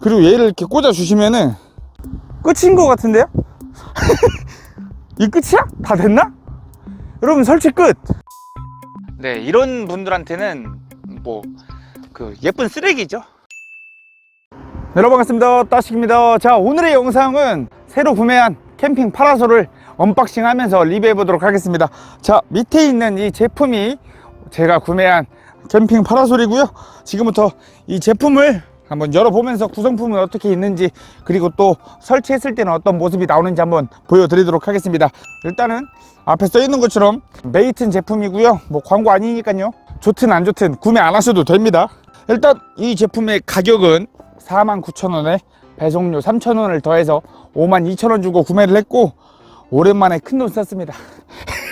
그리고 얘를 이렇게 꽂아 주시면은 끝인 것 같은데요? 이 끝이야? 다 됐나? 여러분 설치 끝. 네, 이런 분들한테는 뭐 그 예쁜 쓰레기죠. 네, 여러분 반갑습니다. 따식입니다. 자, 오늘의 영상은 새로 구매한 캠핑 파라솔을 언박싱 하면서 리뷰해 보도록 하겠습니다. 자, 밑에 있는 이 제품이 제가 구매한 캠핑 파라솔이고요. 지금부터 이 제품을 한번 열어보면서 구성품은 어떻게 있는지 그리고 또 설치했을 때는 어떤 모습이 나오는지 한번 보여드리도록 하겠습니다. 일단은 앞에 써 있는 것처럼 메이튼 제품이고요. 뭐 광고 아니니까요. 좋든 안 좋든 구매 안 하셔도 됩니다. 일단 이 제품의 가격은 49,000원에 배송료 3,000원을 더해서 52,000원 주고 구매를 했고 오랜만에 큰 돈 썼습니다.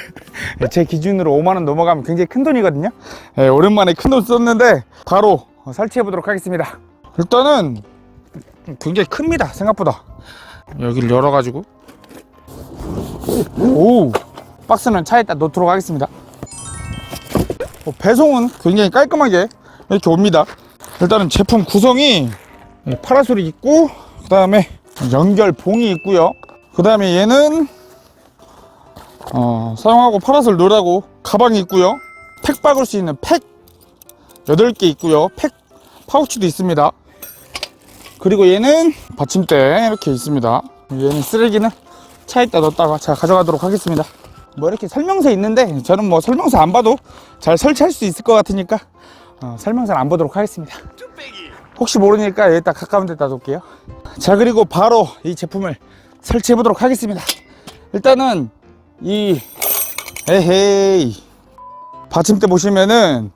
제 기준으로 5만원 넘어가면 굉장히 큰 돈이거든요. 예, 오랜만에 큰 돈 썼는데 바로 설치해 보도록 하겠습니다. 일단은 굉장히 큽니다. 생각보다. 여기를 열어가지고 오 박스는 차에다 놓도록 하겠습니다. 어, 배송은 굉장히 깔끔하게 이렇게 옵니다. 일단은 제품 구성이 파라솔이 있고 그 다음에 연결 봉이 있고요. 그 다음에 얘는 어, 사용하고 파라솔 놓으라고 가방이 있고요. 팩 박을 수 있는 팩 8개 있고요. 팩 파우치도 있습니다. 그리고 얘는 받침대 이렇게 있습니다. 얘는 쓰레기는 차에다 넣었다가 제가 가져가도록 하겠습니다. 뭐 이렇게 설명서 있는데 저는 뭐 설명서 안 봐도 잘 설치할 수 있을 것 같으니까 어, 설명서를 안 보도록 하겠습니다. 혹시 모르니까 여기다 가까운 데다 놓을게요. 자 그리고 바로 이 제품을 설치해 보도록 하겠습니다. 일단은 이 에헤이 받침대 보시면은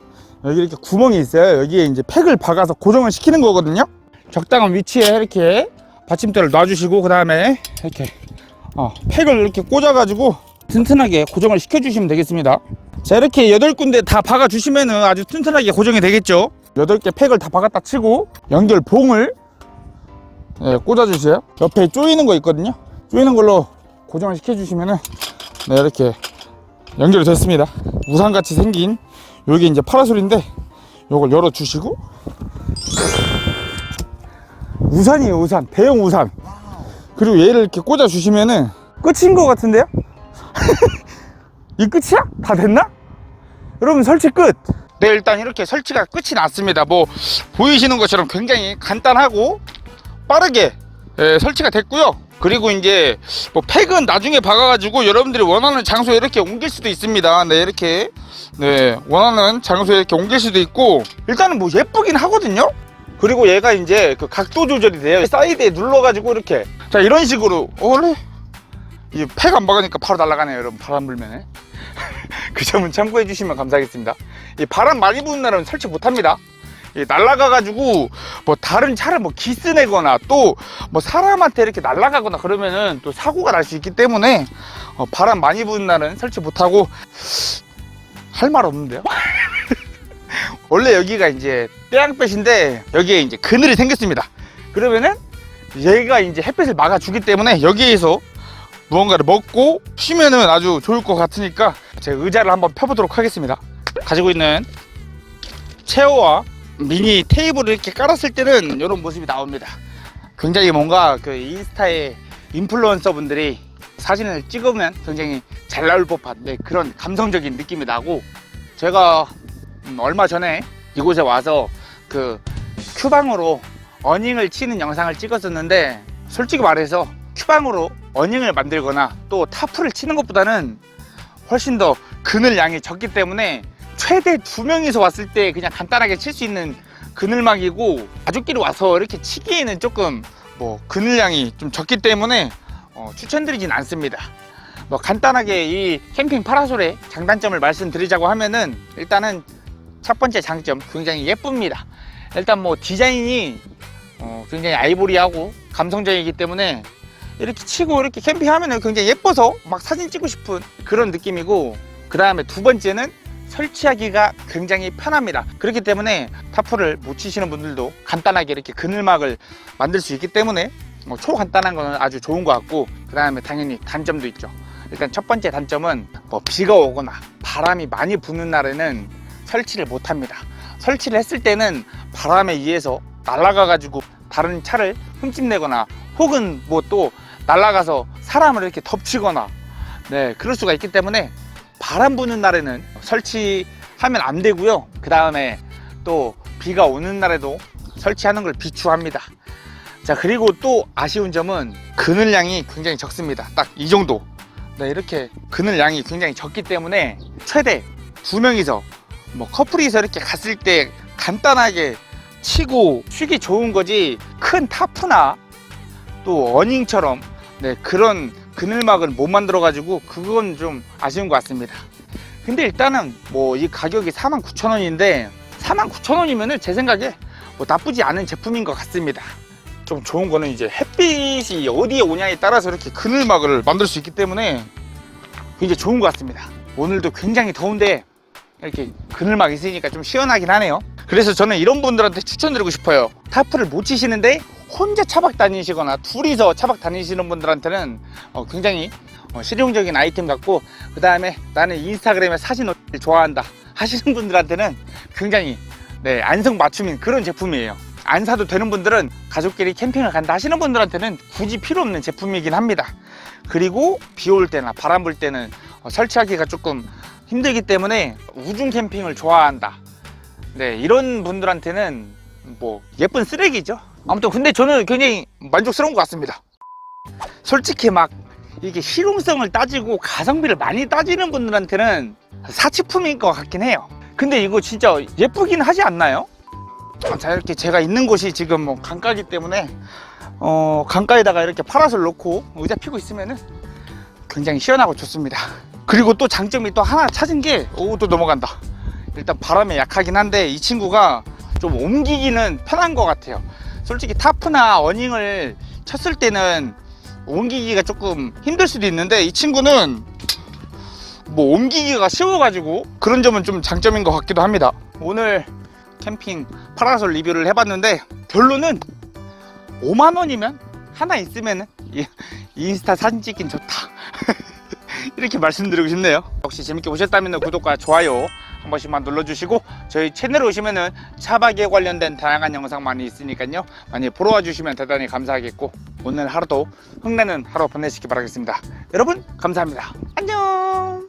여기 이렇게 구멍이 있어요. 여기에 이제 팩을 박아서 고정을 시키는 거거든요. 적당한 위치에 이렇게 받침대를 놔주시고 그 다음에 이렇게 어, 팩을 이렇게 꽂아가지고 튼튼하게 고정을 시켜주시면 되겠습니다. 자 이렇게 여덟 군데 다 박아주시면 은 아주 튼튼하게 고정이 되겠죠. 여덟 개 팩을 다 박았다 치고 연결 봉을 네, 꽂아주세요. 옆에 조이는 거 있거든요. 조이는 걸로 고정을 시켜주시면 은 네 이렇게 연결이 됐습니다. 우산같이 생긴 여기 이제 파라솔인데 요걸 열어주시고 우산이에요 우산 대형 우산 그리고 얘를 이렇게 꽂아 주시면은 끝인 것 같은데요? 이 끝이야? 다 됐나? 여러분 설치 끝! 네 일단 이렇게 설치가 끝이 났습니다 뭐 보이시는 것처럼 굉장히 간단하고 빠르게 예, 설치가 됐고요 그리고 이제 뭐 팩은 나중에 박아가지고 여러분들이 원하는 장소에 이렇게 옮길 수도 있습니다 네 이렇게 네 원하는 장소에 이렇게 옮길 수도 있고 일단은 뭐 예쁘긴 하거든요 그리고 얘가 이제 그 각도 조절이 돼요. 사이드에 눌러가지고 이렇게. 자 이런 식으로. 어, 원래 이 팩 안 박으니까 바로 날아가네요 여러분. 바람 불면에 그 점은 참고해 주시면 감사하겠습니다. 이 바람 많이 부는 날은 설치 못합니다. 이 날아가가지고 뭐 다른 차를 뭐 기스내거나 또 뭐 사람한테 이렇게 날아가거나 그러면은 또 사고가 날 수 있기 때문에 어, 바람 많이 부는 날은 설치 못하고 할 말 없는데요 원래 여기가 이제 태양볕인데 여기에 이제 그늘이 생겼습니다 그러면은 얘가 이제 햇빛을 막아주기 때문에 여기에서 무언가를 먹고 쉬면은 아주 좋을 것 같으니까 제 의자를 한번 펴보도록 하겠습니다. 가지고 있는 체어와 미니 테이블을 이렇게 깔았을 때는 이런 모습이 나옵니다. 굉장히 뭔가 그 인스타에 인플루언서 분들이 사진을 찍으면 굉장히 잘 나올 법한 네, 그런 감성적인 느낌이 나고 제가 음, 얼마 전에 이곳에 와서 그 큐방으로 어닝을 치는 영상을 찍었었는데 솔직히 말해서 큐방으로 어닝을 만들거나 또 타프를 치는 것보다는 훨씬 더 그늘 양이 적기 때문에 최대 두 명이서 왔을 때 그냥 간단하게 칠 수 있는 그늘막이고 가족끼리 와서 이렇게 치기에는 조금 뭐 그늘 양이 좀 적기 때문에 어, 추천드리진 않습니다. 뭐 간단하게 이 캠핑 파라솔의 장단점을 말씀드리자고 하면은 일단은 첫 번째 장점 굉장히 예쁩니다. 일단 뭐 디자인이 어, 굉장히 아이보리하고 감성적이기 때문에 이렇게 치고 이렇게 캠핑하면 굉장히 예뻐서 막 사진 찍고 싶은 그런 느낌이고 그 다음에 두 번째는 설치하기가 굉장히 편합니다 그렇기 때문에 타프를 못 치시는 분들도 간단하게 이렇게 그늘막을 만들 수 있기 때문에 뭐 초간단한 거는 아주 좋은 것 같고 그 다음에 당연히 단점도 있죠 일단 첫 번째 단점은 뭐 비가 오거나 바람이 많이 부는 날에는 설치를 못 합니다. 설치를 했을 때는 바람에 의해서 날아가 가지고 다른 차를 흠집내거나 혹은 뭐 또 날아가서 사람을 이렇게 덮치거나 네 그럴 수가 있기 때문에 바람 부는 날에는 설치하면 안 되고요. 그 다음에 또 비가 오는 날에도 설치하는 걸 비추합니다. 자 그리고 또 아쉬운 점은 그늘량이 굉장히 적습니다. 딱 이 정도. 네 이렇게 그늘량이 굉장히 적기 때문에 최대 두 명이서 뭐 커플이서 이렇게 갔을 때 간단하게 치고 쉬기 좋은 거지 큰 타프나 또 어닝처럼 네 그런 그늘막을 못 만들어 가지고 그건 좀 아쉬운 것 같습니다. 근데 일단은 뭐 이 가격이 49,000원인데 49,000원이면은 제 생각에 뭐 나쁘지 않은 제품인 것 같습니다. 좀 좋은 거는 이제 햇빛이 어디에 오냐에 따라서 이렇게 그늘막을 만들 수 있기 때문에 굉장히 좋은 것 같습니다. 오늘도 굉장히 더운데 이렇게 그늘막 있으니까 좀 시원하긴 하네요. 그래서 저는 이런 분들한테 추천드리고 싶어요. 타프를 못 치시는데 혼자 차박 다니시거나 둘이서 차박 다니시는 분들한테는 어, 굉장히 어, 실용적인 아이템 같고 그 다음에 나는 인스타그램에 사진을 좋아한다 하시는 분들한테는 굉장히 네, 안성맞춤인 그런 제품이에요. 안 사도 되는 분들은 가족끼리 캠핑을 간다 하시는 분들한테는 굳이 필요 없는 제품이긴 합니다. 그리고 비 올 때나 바람 불 때는 어, 설치하기가 조금 힘들기 때문에 우중 캠핑을 좋아한다. 네 이런 분들한테는 뭐 예쁜 쓰레기죠. 아무튼 근데 저는 굉장히 만족스러운 것 같습니다. 솔직히 막 이게 실용성을 따지고 가성비를 많이 따지는 분들한테는 사치품인 것 같긴 해요. 근데 이거 진짜 예쁘긴 하지 않나요? 아, 자 이렇게 제가 있는 곳이 지금 뭐 강가기 때문에 어 강가에다가 이렇게 파라솔 놓고 의자 피고 있으면은 굉장히 시원하고 좋습니다 그리고 또 장점이 또 하나 찾은 게 오 또 넘어간다. 일단 바람에 약하긴 한데 이 친구가 좀 옮기기는 편한 것 같아요. 솔직히 타프나 어닝을 쳤을 때는 옮기기가 조금 힘들 수도 있는데 이 친구는 뭐 옮기기가 쉬워가지고 그런 점은 좀 장점인 것 같기도 합니다. 오늘 캠핑 파라솔 리뷰를 해봤는데 결론은 5만 원이면 하나 있으면은 이- 인스타 사진 찍긴 좋다 이렇게 말씀드리고 싶네요. 혹시 재밌게 보셨다면 구독과 좋아요 한 번씩만 눌러주시고 저희 채널에 오시면은 차박에 관련된 다양한 영상 많이 있으니까요. 많이 보러 와주시면 대단히 감사하겠고 오늘 하루도 흥나는 하루 보내시기 바라겠습니다. 여러분 감사합니다. 안녕!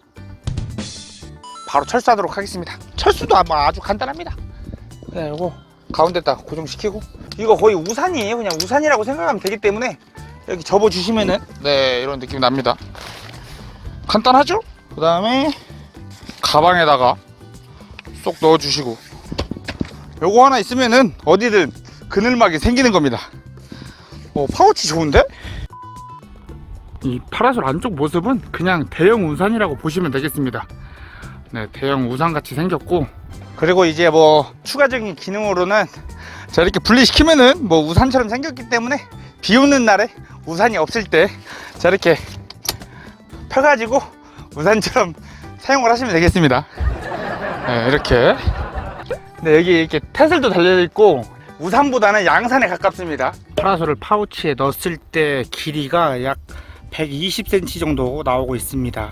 바로 철수하도록 하겠습니다. 철수도 아주 간단합니다. 네 이거 가운데다 고정시키고. 이거 거의 우산이에요. 그냥 우산이라고 생각하면 되기 때문에 여기 접어 주시면은 네 이런 느낌이 납니다 간단하죠? 그 다음에 가방에다가 쏙 넣어 주시고 요거 하나 있으면은 어디든 그늘막이 생기는 겁니다 어 파우치 좋은데? 이 파라솔 안쪽 모습은 그냥 대형 우산이라고 보시면 되겠습니다 네 대형 우산 같이 생겼고 그리고 이제 뭐 추가적인 기능으로는 자 이렇게 분리시키면은 뭐 우산처럼 생겼기 때문에 비 오는 날에 우산이 없을 때 자 이렇게 펴가지고 우산처럼 사용을 하시면 되겠습니다. 네, 이렇게. 네, 여기 이렇게 태슬도 달려 있고 우산보다는 양산에 가깝습니다. 파라솔을 파우치에 넣었을 때 길이가 약 120cm 정도 나오고 있습니다.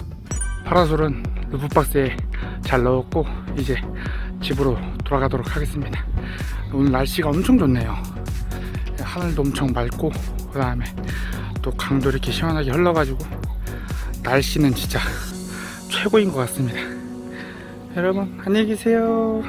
파라솔은 루프박스에 잘 넣었고 이제 집으로 돌아가도록 하겠습니다. 오늘 날씨가 엄청 좋네요. 하늘도 엄청 맑고 그 다음에 또 강도 이렇게 시원하게 흘러가지고 날씨는 진짜 최고인 것 같습니다. 여러분 안녕히 계세요